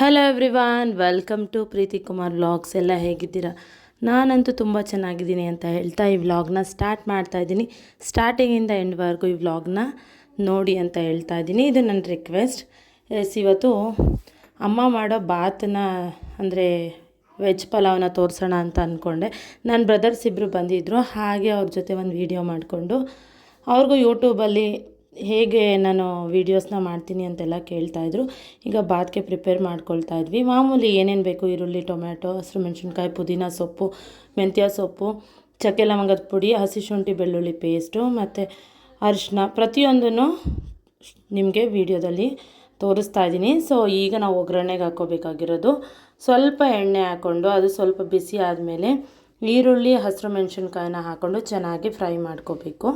Hello everyone welcome to Preethi Kumar vlogs ಎಲ್ಲ ಹೇಗಿದ್ದೀರಾ? ನಾನಂತೂ ತುಂಬ ಚೆನ್ನಾಗಿದ್ದೀನಿ ಅಂತ ಹೇಳ್ತಾ ಈ ವ್ಲಾಗ್ನ ಸ್ಟಾರ್ಟ್ ಮಾಡ್ತಾ ಇದ್ದೀನಿ. ಸ್ಟಾರ್ಟಿಂಗಿಂದ ಎಂಡ್ವರೆಗೂ ಈ ವ್ಲಾಗ್ನ ನೋಡಿ ಅಂತ ಹೇಳ್ತಾ ಇದ್ದೀನಿ. ಇದು ನನ್ನ ರಿಕ್ವೆಸ್ಟ್ ಎಸ್ ಇವತ್ತು ಅಮ್ಮ ಮಾಡೋ ಬಾತನ್ನ, ಅಂದರೆ ವೆಜ್ ಪಲಾವ್ನ ತೋರಿಸೋಣ ಅಂತ ಅಂದ್ಕೊಂಡೆ ನನ್ನ ಬ್ರದರ್ಸ್ ಇಬ್ಬರು ಬಂದಿದ್ದರು ಹಾಗೆ ಅವ್ರ ಜೊತೆ ಒಂದು ವೀಡಿಯೋ ಮಾಡಿಕೊಂಡು. ಅವ್ರಿಗೂ ಯೂಟ್ಯೂಬಲ್ಲಿ ಹೇಗೆ ನಾನು ವೀಡಿಯೋಸ್ನ ಮಾಡ್ತೀನಿ ಅಂತೆಲ್ಲ ಕೇಳ್ತಾಯಿದ್ರು ಈಗ ಬಾತ್ಗೆ ಪ್ರಿಪೇರ್ ಮಾಡ್ಕೊಳ್ತಾ ಇದ್ವಿ. ಮಾಮೂಲಿ ಏನೇನು ಬೇಕು? ಈರುಳ್ಳಿ, ಟೊಮ್ಯಾಟೊ, ಹಸಿರು ಮೆಣಸಿನ್ಕಾಯಿ, ಪುದೀನ ಸೊಪ್ಪು, ಮೆಂತ್ಯ ಸೊಪ್ಪು, ಚಕ್ಕೆ ಲವಂಗದ ಪುಡಿ, ಹಸಿ ಶುಂಠಿ ಬೆಳ್ಳುಳ್ಳಿ ಪೇಸ್ಟು ಮತ್ತು ಅರಿಶಿನ ಪ್ರತಿಯೊಂದನ್ನು ನಿಮಗೆ ವೀಡಿಯೋದಲ್ಲಿ ತೋರಿಸ್ತಾ ಇದ್ದೀನಿ. ಸೊ ಈಗ ನಾವು ಒಗ್ಗರಣೆಗೆ ಹಾಕೋಬೇಕಾಗಿರೋದು ಸ್ವಲ್ಪ ಎಣ್ಣೆ ಹಾಕ್ಕೊಂಡು, ಅದು ಸ್ವಲ್ಪ ಬಿಸಿ ಆದಮೇಲೆ ಈರುಳ್ಳಿ, ಹಸಿರು ಮೆಣಸಿನ್ಕಾಯಿನ ಹಾಕ್ಕೊಂಡು ಚೆನ್ನಾಗಿ ಫ್ರೈ ಮಾಡ್ಕೋಬೇಕು.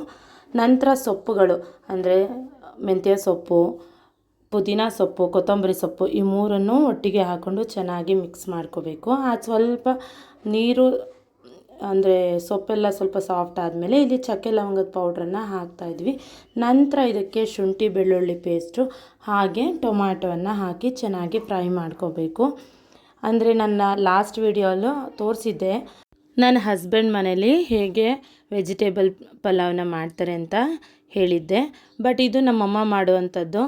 ನಂತರ ಸೊಪ್ಪುಗಳು, ಅಂದರೆ ಮೆಂತ್ಯ ಸೊಪ್ಪು, ಪುದೀನ ಸೊಪ್ಪು, ಕೊತ್ತಂಬರಿ ಸೊಪ್ಪು, ಈ ಮೂರನ್ನು ಒಟ್ಟಿಗೆ ಹಾಕ್ಕೊಂಡು ಚೆನ್ನಾಗಿ ಮಿಕ್ಸ್ ಮಾಡ್ಕೋಬೇಕು. ಆ ಸ್ವಲ್ಪ ನೀರು, ಅಂದರೆ ಸೊಪ್ಪೆಲ್ಲ ಸ್ವಲ್ಪ ಸಾಫ್ಟ್ ಆದಮೇಲೆ ಇಲ್ಲಿ ಚಕ್ಕೆ ಲವಂಗದ ಪೌಡ್ರನ್ನು ಹಾಕ್ತಾಯಿದ್ವಿ ನಂತರ ಇದಕ್ಕೆ ಶುಂಠಿ ಬೆಳ್ಳುಳ್ಳಿ ಪೇಸ್ಟು ಹಾಗೆ ಟೊಮ್ಯಾಟೋವನ್ನು ಹಾಕಿ ಚೆನ್ನಾಗಿ ಫ್ರೈ ಮಾಡ್ಕೋಬೇಕು. ಅಂದರೆ ನನ್ನ ಲಾಸ್ಟ್ ವೀಡಿಯೋಲು ತೋರಿಸಿದ್ದೆ. ನನ್ನ ಹಸ್ಬೆಂಡ್ ಮನೇಲಿ ಹೇಗೆ ವೆಜಿಟೇಬಲ್ ಪಲಾವ್ನ ಮಾಡ್ತಾರೆ ಅಂತ ಹೇಳಿದ್ದೆ. ಬಟ್ ಇದು ನಮ್ಮಮ್ಮ ಮಾಡುವಂಥದ್ದು.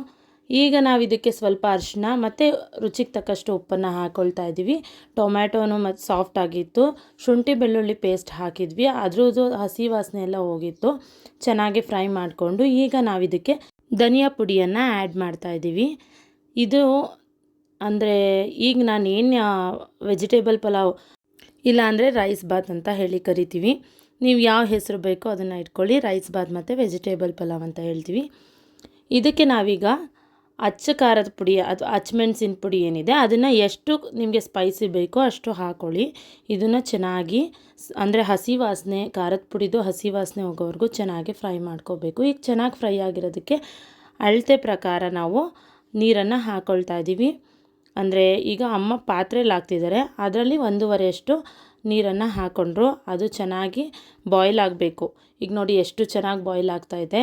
ಈಗ ನಾವು ಇದಕ್ಕೆ ಸ್ವಲ್ಪ ಅರಿಶಿನ ಮತ್ತು ರುಚಿಗೆ ತಕ್ಕಷ್ಟು ಉಪ್ಪನ್ನು ಹಾಕ್ಕೊಳ್ತಾ ಇದ್ದೀವಿ. ಟೊಮ್ಯಾಟೋನು ಮತ್ತು ಸಾಫ್ಟ್ ಆಗಿತ್ತು. ಶುಂಠಿ ಬೆಳ್ಳುಳ್ಳಿ ಪೇಸ್ಟ್ ಹಾಕಿದ್ವಿ. ಅದ್ರದ್ದು ಹಸಿ ವಾಸನೆ ಎಲ್ಲ ಹೋಗಿತ್ತು. ಚೆನ್ನಾಗಿ ಫ್ರೈ ಮಾಡಿಕೊಂಡು ಈಗ ನಾವು ಇದಕ್ಕೆ ಧನಿಯಾ ಪುಡಿಯನ್ನು ಆ್ಯಡ್ ಮಾಡ್ತಾ ಇದ್ದೀವಿ. ಇದು ಅಂದರೆ ಈಗ ನಾನು ಏನು ವೆಜಿಟೇಬಲ್ ಪಲಾವ್ ಇಲ್ಲ ಅಂದರೆ ರೈಸ್ ಬಾತ್ ಅಂತ ಹೇಳಿ ಕರಿತೀವಿ. ನೀವು ಯಾವ ಹೆಸರು ಬೇಕೋ ಅದನ್ನು ಇಟ್ಕೊಳ್ಳಿ. ರೈಸ್ ಬಾತ್ ಮತ್ತು ವೆಜಿಟೇಬಲ್ ಪಲಾವ್ ಅಂತ ಹೇಳ್ತೀವಿ. ಇದಕ್ಕೆ ನಾವೀಗ ಅಚ್ಚ ಖಾರದ ಪುಡಿ ಅಥವಾ ಅಚ್ಚಮೆಣಸಿನ ಪುಡಿ ಏನಿದೆ, ಅದನ್ನು ಎಷ್ಟು ನಿಮಗೆ ಸ್ಪೈಸಿ ಬೇಕೋ ಅಷ್ಟು ಹಾಕ್ಕೊಳ್ಳಿ ಇದನ್ನು ಚೆನ್ನಾಗಿ ಅಂದರೆ ಹಸಿ ವಾಸನೆ, ಖಾರದ ಪುಡಿದು ಹಸಿ ವಾಸನೆ ಹೋಗೋವರೆಗೂ ಚೆನ್ನಾಗಿ ಫ್ರೈ ಮಾಡ್ಕೋಬೇಕು. ಈಗ ಚೆನ್ನಾಗಿ ಫ್ರೈ ಆಗಿರೋದಕ್ಕೆ ಅಳತೆ ಪ್ರಕಾರ ನಾವು ನೀರನ್ನು ಹಾಕ್ಕೊಳ್ತಾ ಇದ್ದೀವಿ ಅಂದರೆ ಈಗ ಅಮ್ಮ ಪಾತ್ರೆಯಲ್ಲಿ ಹಾಕ್ತಿದ್ದಾರೆ ಅದರಲ್ಲಿ ಒಂದೂವರೆಯಷ್ಟು ನೀರನ್ನು ಹಾಕ್ಕೊಂಡ್ರು ಅದು ಚೆನ್ನಾಗಿ ಬಾಯ್ಲ್ ಆಗಬೇಕು. ಈಗ ನೋಡಿ ಎಷ್ಟು ಚೆನ್ನಾಗಿ ಬಾಯ್ಲ್ ಆಗ್ತಾ ಇದೆ.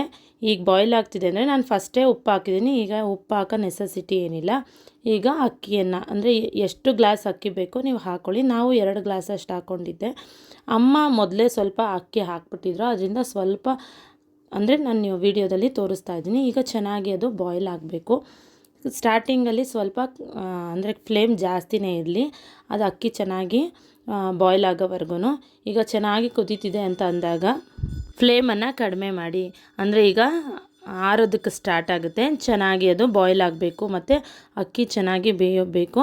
ಈಗ ಬಾಯ್ಲ್ ಆಗ್ತಿದೆ ಅಂದರೆ ನಾನು ಫಸ್ಟೇ ಉಪ್ಪು ಹಾಕಿದ್ದೀನಿ. ಈಗ ಉಪ್ಪು ಹಾಕೋ ನೆಸಸಿಟಿ ಏನಿಲ್ಲ. ಈಗ ಅಕ್ಕಿಯನ್ನು, ಅಂದರೆ ಎಷ್ಟು ಗ್ಲಾಸ್ ಅಕ್ಕಿ ಬೇಕೋ ನೀವು ಹಾಕ್ಕೊಳ್ಳಿ ನಾವು ಎರಡು ಗ್ಲಾಸ್ ಅಷ್ಟು ಹಾಕ್ಕೊಂಡಿದ್ದೆ ಅಮ್ಮ ಮೊದಲೇ ಸ್ವಲ್ಪ ಅಕ್ಕಿ ಹಾಕ್ಬಿಟ್ಟಿದ್ರು. ಅದರಿಂದ ಸ್ವಲ್ಪ, ಅಂದರೆ ನಾನು ವಿಡಿಯೋದಲ್ಲಿ ತೋರಿಸ್ತಾ ಇದ್ದೀನಿ. ಈಗ ಚೆನ್ನಾಗಿ ಅದು ಬಾಯ್ಲ್ ಆಗಬೇಕು. ಸ್ಟಾರ್ಟಿಂಗಲ್ಲಿ ಸ್ವಲ್ಪ ಅಂದರೆ ಫ್ಲೇಮ್ ಜಾಸ್ತಿನೇ ಇರಲಿ. ಅದು ಅಕ್ಕಿ ಚೆನ್ನಾಗಿ ಬಾಯ್ಲ್ ಆಗೋವರೆಗೂ ಈಗ ಚೆನ್ನಾಗಿ ಕುದೀತಿದೆ ಅಂತ ಅಂದಾಗ ಫ್ಲೇಮನ್ನು ಕಡಿಮೆ ಮಾಡಿ. ಅಂದರೆ ಈಗ ಆರೋದಕ್ಕೆ ಸ್ಟಾರ್ಟ್ ಆಗುತ್ತೆ. ಚೆನ್ನಾಗಿ ಅದು ಬಾಯ್ಲ್ ಆಗಬೇಕು ಮತ್ತು ಅಕ್ಕಿ ಚೆನ್ನಾಗಿ ಬೇಯಬೇಕು.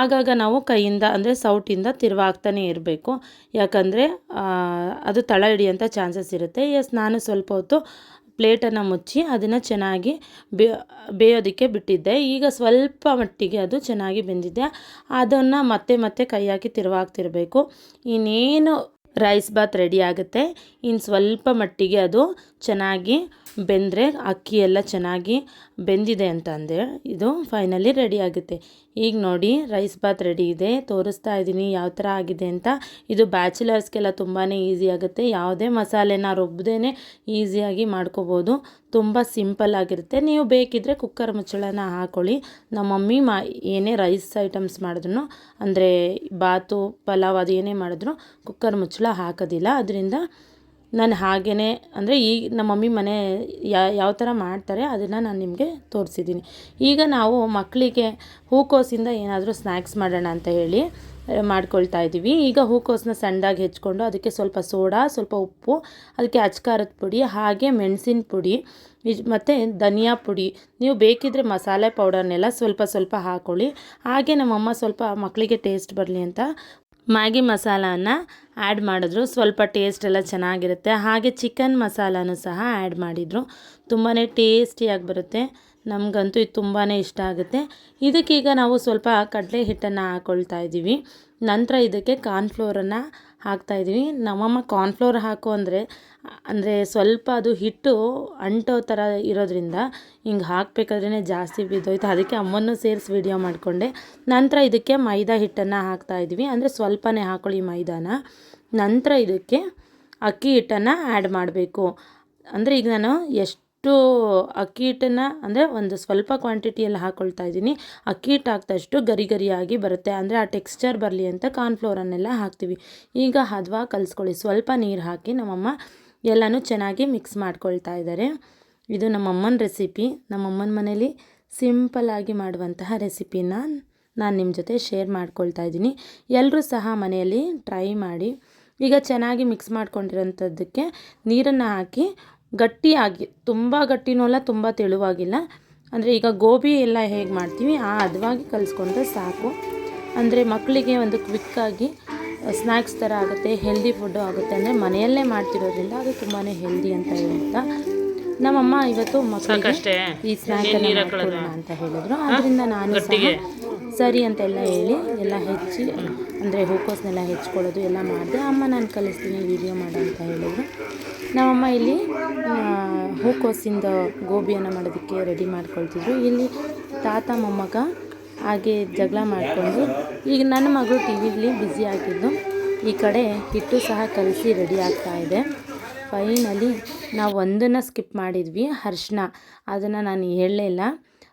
ಆಗಾಗ ನಾವು ಕೈಯಿಂದ, ಅಂದರೆ ಸೌಟಿಂದ ತಿರುವಾಗ್ತಾನೆ ಇರಬೇಕು. ಯಾಕಂದರೆ ಅದು ತಳ ಹಿಡಿಯೋಂಥ ಚಾನ್ಸಸ್ ಇರುತ್ತೆ. ಎಸ್ ನಾನು ಸ್ವಲ್ಪ ಹೊತ್ತು ಪ್ಲೇಟನ್ನು ಮುಚ್ಚಿ ಅದನ್ನು ಚೆನ್ನಾಗಿ ಬೇಯೋದಕ್ಕೆ ಬಿಟ್ಟಿದ್ದೆ. ಈಗ ಸ್ವಲ್ಪ ಮಟ್ಟಿಗೆ ಅದು ಚೆನ್ನಾಗಿ ಬೆಂದಿದೆ. ಅದನ್ನು ಮತ್ತೆ ಮತ್ತೆ ಕೈ ಹಾಕಿ ತಿರುವಾಗ್ತಿರಬೇಕು. ಇನ್ನೇನು ರೈಸ್ ಬಾತ್ ರೆಡಿ ಆಗುತ್ತೆ. ಇನ್ನು ಸ್ವಲ್ಪ ಮಟ್ಟಿಗೆ ಅದು ಚೆನ್ನಾಗಿ ಬೆಂದರೆ ಅಕ್ಕಿ ಎಲ್ಲ ಚೆನ್ನಾಗಿ ಬೆಂದಿದೆ ಅಂತ ಇದು ಫೈನಲಿ ರೆಡಿ ಆಗುತ್ತೆ. ಈಗ ನೋಡಿ ರೈಸ್ ಬಾತ್ ರೆಡಿ ಇದೆ. ತೋರಿಸ್ತಾ ಇದ್ದೀನಿ ಯಾವ ಥರ ಆಗಿದೆ ಅಂತ. ಇದು ಬ್ಯಾಚುಲರ್ಸ್ಗೆಲ್ಲ ತುಂಬಾ ಈಸಿ ಆಗುತ್ತೆ. ಯಾವುದೇ ಮಸಾಲೆನ ರುಬ್ಬದೇ ಈಸಿಯಾಗಿ ಮಾಡ್ಕೋಬೋದು. ತುಂಬ ಸಿಂಪಲ್ ಆಗಿರುತ್ತೆ. ನೀವು ಬೇಕಿದ್ದರೆ ಕುಕ್ಕರ್ ಮುಚ್ಚಳನ ಹಾಕೊಳ್ಳಿ. ನಮ್ಮ ಮಮ್ಮಿ ಮಾ, ಏನೇ ರೈಸ್ ಐಟಮ್ಸ್ ಮಾಡಿದ್ರು ಅಂದರೆ ಬಾತು, ಪಲಾವ್ ಅದು ಏನೇ ಮಾಡಿದ್ರು ಕುಕ್ಕರ್ ಮುಚ್ಚಳ ಹಾಕೋದಿಲ್ಲ. ಅದರಿಂದ ನಾನು ಹಾಗೇ ಅಂದರೆ ಈ ನಮ್ಮ ಮಮ್ಮಿ ಮನೆ ಯಾವ ಥರ ಮಾಡ್ತಾರೆ ಅದನ್ನು ನಾನು ನಿಮಗೆ ತೋರಿಸಿದ್ದೀನಿ. ಈಗ ನಾವು ಮಕ್ಕಳಿಗೆ ಹೂಕೋಸಿಂದ ಏನಾದರೂ ಸ್ನ್ಯಾಕ್ಸ್ ಮಾಡೋಣ ಅಂತ ಹೇಳಿ ಮಾಡ್ಕೊಳ್ತಾ ಇದ್ದೀವಿ. ಈಗ ಹೂಕೋಸನ್ನ ಸಣ್ಣದಾಗಿ ಹೆಚ್ಕೊಂಡು ಅದಕ್ಕೆ ಸ್ವಲ್ಪ ಸೋಡಾ, ಸ್ವಲ್ಪ ಉಪ್ಪು, ಅದಕ್ಕೆ ಅಚ್ಕಾರದ ಪುಡಿ, ಹಾಗೆ ಮೆಣಸಿನ ಪುಡಿ ಮತ್ತು ಧನಿಯಾ ಪುಡಿ. ನೀವು ಬೇಕಿದ್ದರೆ ಮಸಾಲೆ ಪೌಡರ್ನೆಲ್ಲ ಸ್ವಲ್ಪ ಸ್ವಲ್ಪ ಹಾಕ್ಕೊಳ್ಳಿ ಹಾಗೆ ನಮ್ಮಮ್ಮ ಸ್ವಲ್ಪ ಮಕ್ಕಳಿಗೆ ಟೇಸ್ಟ್ ಬರಲಿ ಅಂತ ಮ್ಯಾಗಿ ಮಸಾಲಾನ ಆ್ಯಡ್ ಮಾಡಿದ್ರು. ಸ್ವಲ್ಪ ಟೇಸ್ಟ್ ಎಲ್ಲ ಚೆನ್ನಾಗಿರುತ್ತೆ. ಹಾಗೆ ಚಿಕನ್ ಮಸಾಲಾನು ಸಹ ಆ್ಯಡ್ ಮಾಡಿದರು. ತುಂಬಾ ಟೇಸ್ಟಿಯಾಗಿ ಬರುತ್ತೆ. ನಮಗಂತೂ ಇದು ತುಂಬಾ ಇಷ್ಟ ಆಗುತ್ತೆ. ಇದಕ್ಕೀಗ ನಾವು ಸ್ವಲ್ಪ ಕಡಲೆ ಹಿಟ್ಟನ್ನು ಹಾಕ್ಕೊಳ್ತಾ ಇದ್ದೀವಿ ನಂತರ ಇದಕ್ಕೆ ಕಾರ್ನ್ಫ್ಲೋರನ್ನು ಹಾಕ್ತಾಯಿದ್ದೀವಿ ನಮ್ಮಮ್ಮ ಕಾರ್ನ್ಫ್ಲೋರ್ ಹಾಕು ಅಂದರೆ ಅಂದರೆ ಸ್ವಲ್ಪ ಅದು ಹಿಟ್ಟು ಅಂಟೋ ಥರ ಇರೋದ್ರಿಂದ ಹಿಂಗೆ ಹಾಕಬೇಕಾದ್ರೇ ಜಾಸ್ತಿ ಬಿದ್ದೋಯ್ತು. ಅದಕ್ಕೆ ಅಮ್ಮನ್ನು ಸೇರಿಸಿ ವೀಡಿಯೋ ಮಾಡಿಕೊಂಡೆ. ನಂತರ ಇದಕ್ಕೆ ಮೈದಾ ಹಿಟ್ಟನ್ನು ಹಾಕ್ತಾಯಿದ್ವಿ ಅಂದರೆ ಸ್ವಲ್ಪನೇ ಹಾಕೊಳ್ಳಿ ಮೈದಾನ. ನಂತರ ಇದಕ್ಕೆ ಅಕ್ಕಿ ಹಿಟ್ಟನ್ನು ಆ್ಯಡ್ ಮಾಡಬೇಕು. ಅಂದರೆ ಈಗ ನಾನು ಎಷ್ಟು ಎಷ್ಟು ಅಕ್ಕಿ ಹಿಟ್ಟನ್ನು ಅಂದರೆ ಒಂದು ಸ್ವಲ್ಪ ಕ್ವಾಂಟಿಟಿಯಲ್ಲಿ ಹಾಕ್ಕೊಳ್ತಾ ಇದ್ದೀನಿ. ಅಕ್ಕಿ ಹಿಟ್ಟು ಹಾಕ್ದಷ್ಟು ಗರಿ ಗರಿಯಾಗಿ ಬರುತ್ತೆ. ಅಂದರೆ ಆ ಟೆಕ್ಸ್ಚರ್ ಬರಲಿ ಅಂತ ಕಾರ್ನ್ಫ್ಲೋರನ್ನೆಲ್ಲ ಹಾಕ್ತೀವಿ. ಈಗ ಹದವಾಗಿ ಕಲಿಸ್ಕೊಳ್ಳಿ. ಸ್ವಲ್ಪ ನೀರು ಹಾಕಿ ನಮ್ಮಮ್ಮ ಎಲ್ಲನೂ ಚೆನ್ನಾಗಿ ಮಿಕ್ಸ್ ಮಾಡ್ಕೊಳ್ತಾ ಇದ್ದಾರೆ ಇದು ನಮ್ಮಮ್ಮನ ರೆಸಿಪಿ ನಮ್ಮಮ್ಮನ ಮನೇಲಿ ಸಿಂಪಲಾಗಿ ಮಾಡುವಂತಹ ರೆಸಿಪಿನ ನಾನು ನಿಮ್ಮ ಜೊತೆ ಶೇರ್ ಮಾಡ್ಕೊಳ್ತಾ ಇದ್ದೀನಿ. ಎಲ್ಲರೂ ಸಹ ಮನೆಯಲ್ಲಿ ಟ್ರೈ ಮಾಡಿ. ಈಗ ಚೆನ್ನಾಗಿ ಮಿಕ್ಸ್ ಮಾಡ್ಕೊಂಡಿರೋಂಥದ್ದಕ್ಕೆ ನೀರನ್ನು ಹಾಕಿ ಗಟ್ಟಿಯಾಗಿ, ತುಂಬ ಗಟ್ಟಿನೂ ಅಲ್ಲ, ತುಂಬ ತೆಳುವಾಗಿಲ್ಲ. ಅಂದರೆ ಈಗ ಗೋಬಿ ಎಲ್ಲ ಹೇಗೆ ಮಾಡ್ತೀವಿ, ಆ ಹದವಾಗಿ ಕಲಿಸ್ಕೊಂಡ್ರೆ ಸಾಕು. ಅಂದರೆ ಮಕ್ಕಳಿಗೆ ಒಂದು ಕ್ವಿಕ್ಕಾಗಿ ಸ್ನ್ಯಾಕ್ಸ್ ಥರ ಆಗುತ್ತೆ ಹೆಲ್ದಿ ಫುಡ್ಡು ಆಗುತ್ತೆ ಅಂದರೆ ಮನೆಯಲ್ಲೇ ಮಾಡ್ತಿರೋದ್ರಿಂದ ಅದು ತುಂಬಾ ಹೆಲ್ದಿ ಅಂತ ಹೇಳ್ತಾ. ನಮ್ಮಮ್ಮ ಇವತ್ತು ಮಕ್ಕಳಿಗೆ ಈ ಸ್ನ್ಯಾಕ್ ಅಂತ ಹೇಳಿದ್ರು. ಅದರಿಂದ ನಾನು ಸಹ ಸರಿ ಅಂತೆಲ್ಲ ಹೇಳಿ ಎಲ್ಲ ಹೆಚ್ಚಿ ಅಂದರೆ ಹೂಕೋಸ್ನೆಲ್ಲ ಹೆಚ್ಕೊಳ್ಳೋದು ಎಲ್ಲ ಮಾಡಿದೆ. ಅಮ್ಮ ನಾನು ಕಲಿಸ್ತೀನಿ ವಿಡಿಯೋ ಮಾಡು ಅಂತ ಹೇಳಿದ್ರು. ನಮ್ಮಮ್ಮ ಇಲ್ಲಿ ಹೂಕೋಸಿಂದ ಗೋಬಿಯನ್ನು ಮಾಡೋದಕ್ಕೆ ರೆಡಿ ಮಾಡ್ಕೊಳ್ತಿದ್ರು. ಇಲ್ಲಿ ತಾತ ಮೊಮ್ಮಗ ಹಾಗೆ ಜಗಳ ಮಾಡಿಕೊಂಡು ಈಗ ನನ್ನ ಮಗಳು ಟಿ ವಿಲಿ ಬ್ಯುಸಿ ಆಗಿದ್ದು ಈ ಕಡೆ ಹಿಟ್ಟು ಸಹ ಕಲಸಿ ರೆಡಿ ಆಗ್ತಾ ಇದೆ. ಫೈನಲಿ ನಾವು ಒಂದನ್ನು ಸ್ಕಿಪ್ ಮಾಡಿದ್ವಿ ಅರ್ಶಿನ ಅದನ್ನು ನಾನು ಹೇಳಲಿಲ್ಲ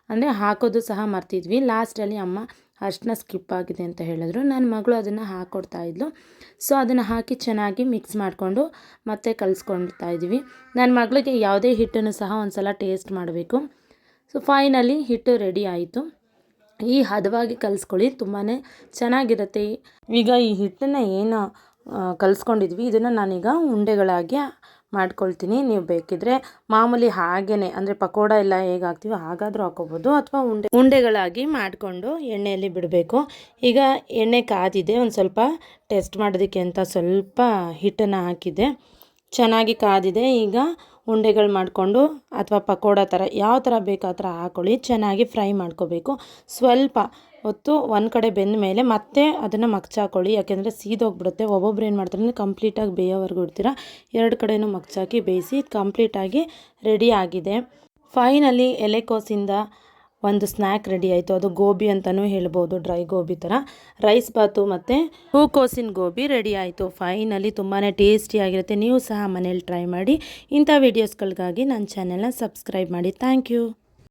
ಅಂದರೆ ಹಾಕೋದು ಸಹ ಮರ್ತಿದ್ವಿ. ಲಾಸ್ಟಲ್ಲಿ ಅಮ್ಮ ಅರ್ಶಿನ ಸ್ಕಿಪ್ ಆಗಿದೆ ಅಂತ ಹೇಳಿದ್ರು. ನನ್ನ ಮಗಳು ಅದನ್ನು ಹಾಕ್ಕೊಡ್ತಾ ಇದ್ಲು. ಸೊ, ಅದನ್ನು ಹಾಕಿ ಚೆನ್ನಾಗಿ ಮಿಕ್ಸ್ ಮಾಡಿಕೊಂಡು ಮತ್ತೆ ಕಲಿಸ್ಕೊಳ್ತಾ ಇದ್ವಿ. ನನ್ನ ಮಗಳಿಗೆ ಯಾವುದೇ ಹಿಟ್ಟನ್ನು ಸಹ ಒಂದು ಟೇಸ್ಟ್ ಮಾಡಬೇಕು. ಸೊ, ಫೈನಲಿ ಹಿಟ್ಟು ರೆಡಿ ಆಯಿತು. ಈ ಹದವಾಗಿ ಕಲಿಸ್ಕೊಳ್ಳಿ. ತುಂಬಾ ಚೆನ್ನಾಗಿರುತ್ತೆ. ಈಗ ಈ ಹಿಟ್ಟನ್ನು ಏನು ಕಲಿಸ್ಕೊಂಡಿದ್ವಿ. ಇದನ್ನು ನಾನೀಗ ಉಂಡೆಗಳಾಗಿ ಮಾಡ್ಕೊಳ್ತೀನಿ. ನೀವು ಬೇಕಿದ್ರೆ ಮಾಮೂಲಿ ಹಾಗೇನೆ, ಅಂದರೆ ಪಕೋಡ ಎಲ್ಲ ಹೇಗೆ ಹಾಕ್ತೀವಿ ಹಾಗಾದರೂ ಹಾಕೋಬೋದು ಅಥವಾ ಉಂಡೆ, ಉಂಡೆಗಳಾಗಿ ಮಾಡಿಕೊಂಡು ಎಣ್ಣೆಯಲ್ಲಿ ಬಿಡಬೇಕು. ಈಗ ಎಣ್ಣೆ ಕಾದಿದೆ, ಒಂದು ಸ್ವಲ್ಪ ಟೆಸ್ಟ್ ಮಾಡೋದಕ್ಕೆ ಅಂತ ಸ್ವಲ್ಪ ಹಿಟ್ಟನ್ನು ಹಾಕಿದೆ. ಚೆನ್ನಾಗಿ ಕಾದಿದೆ. ಈಗ ಉಂಡೆಗಳು ಮಾಡಿಕೊಂಡು ಅಥವಾ ಪಕೋಡ ಥರ ಯಾವ ಥರ ಬೇಕು ಆ ಥರ ಹಾಕೊಳ್ಳಿ, ಚೆನ್ನಾಗಿ ಫ್ರೈ ಮಾಡ್ಕೋಬೇಕು. ಸ್ವಲ್ಪ ಹೊತ್ತು ಒಂದು ಕಡೆ ಬೆಂದ ಮೇಲೆ ಮತ್ತೆ ಅದನ್ನು ಮಗ್ಚಾಕೊಳ್ಳಿ, ಯಾಕೆಂದರೆ ಸೀದೋಗ್ಬಿಡುತ್ತೆ. ಒಬ್ಬೊಬ್ರು ಏನು ಮಾಡ್ತಾರೆ ಅಂದರೆ ಕಂಪ್ಲೀಟಾಗಿ ಬೇಯೋವರೆಗೂ ಇಡ್ತೀರ. ಎರಡು ಕಡೆನೂ ಮಗ್ಚಾಕಿ ಬೇಯಿಸಿ ಕಂಪ್ಲೀಟಾಗಿ ರೆಡಿ ಆಗಿದೆ. ಫೈನಲಿ ಎಲೆಕೋಸಿಂದ ಒಂದು ಸ್ನ್ಯಾಕ್ ರೆಡಿ ಆಯಿತು. ಅದು ಗೋಬಿ ಅಂತಲೂ ಹೇಳ್ಬೋದು ಡ್ರೈ ಗೋಬಿ ಥರ. ರೈಸ್ ಬಾತು ಮತ್ತು ಹೂಕೋಸಿನ ಗೋಬಿ ರೆಡಿ ಆಯಿತು. ಫೈನಲಿ ತುಂಬಾ ಟೇಸ್ಟಿಯಾಗಿರುತ್ತೆ ನೀವು ಸಹ ಮನೇಲಿ ಟ್ರೈ ಮಾಡಿ. ಇಂಥ ವೀಡಿಯೋಸ್ಗಳಿಗಾಗಿ ನನ್ನ ಚಾನೆಲ್ನ ಸಬ್ಸ್ಕ್ರೈಬ್ ಮಾಡಿ. Thank you